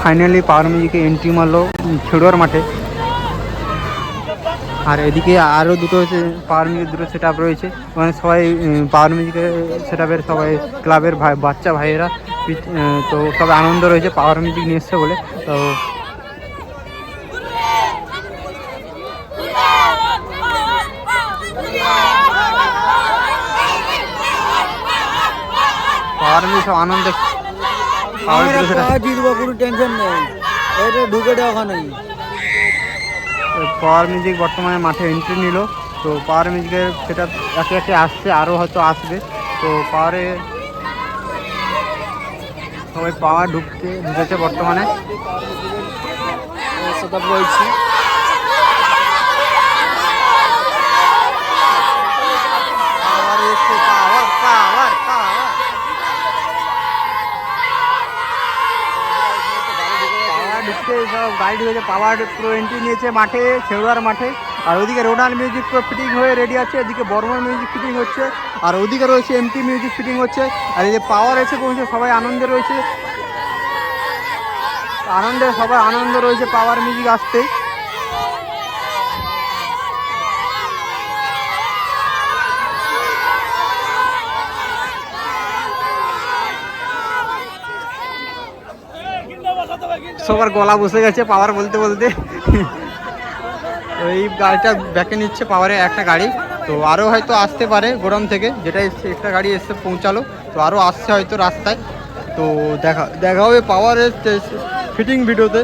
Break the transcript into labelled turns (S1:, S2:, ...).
S1: Finally পাওয়ার মিউজিকে entry মারলো খেড়ুয়ার মাঠে আর এদিকে আরও দুটো হচ্ছে পাওয়ার মিউজিক দুটো সেট আপ রয়েছে মানে সবাই পাওয়ার মিউজিকের সেট সবাই ক্লাবের ভাই বাচ্চা ভাইয়েরা তো সবাই আনন্দ রয়েছে পাওয়ার মিউজিক নিয়ে এসছে বলে তো পাওয়ার মিউজিক সব আনন্দে
S2: আমরা জিতবো কোনো টেনশন নেই। এটা ঢুকে দেওয়া
S1: পাওয়ার মিউজিক বর্তমানে মাঠে এন্ট্রি নিল। তো পাওয়ার মিউজিকের সেটা একে একে আসছে আরও হয়তো আসবে। তো পাওয়ারে সবাই পাওয়ার ঢুকতে ঢুকেছে বর্তমানে।
S2: সেটা বলছি
S1: পাওয়ার এসছে পাওয়ার পাওয়ার পাওয়ার ঢুকতে সব গাড়ি পাওয়ার পুরো এন্ট্রি নিয়েছে মাঠে খেলোয়ার মাঠে। আর ওদিকে রোনাল মিউজিক পুরো ফিটিং হয়ে রেডি আছে, এদিকে বর্মন মিউজিক ফিটিং হচ্ছে, আর ওদিকে রয়েছে এমটি মিউজিক ফিটিং হচ্ছে। আর এই যে পাওয়ার এসে পৌঁছে সবাই আনন্দে রয়েছে। আনন্দে, সবাই আনন্দ রয়েছে পাওয়ার মিউজিক আসতে। সবার গলা বসে গেছে পাওয়ার বলতে বলতে। এই গাড়িটা ব্যাকে নিচ্ছে পাওয়ারে একটা গাড়ি। তো আরও হয়তো আসতে পারে গোডাউন থেকে, যেটা একটা গাড়ি এসে পৌঁছালো। তো আরও আসছে হয়তো রাস্তায়। তো দেখা দেখা হবে পাওয়ারের ফিটিং ভিডিওতে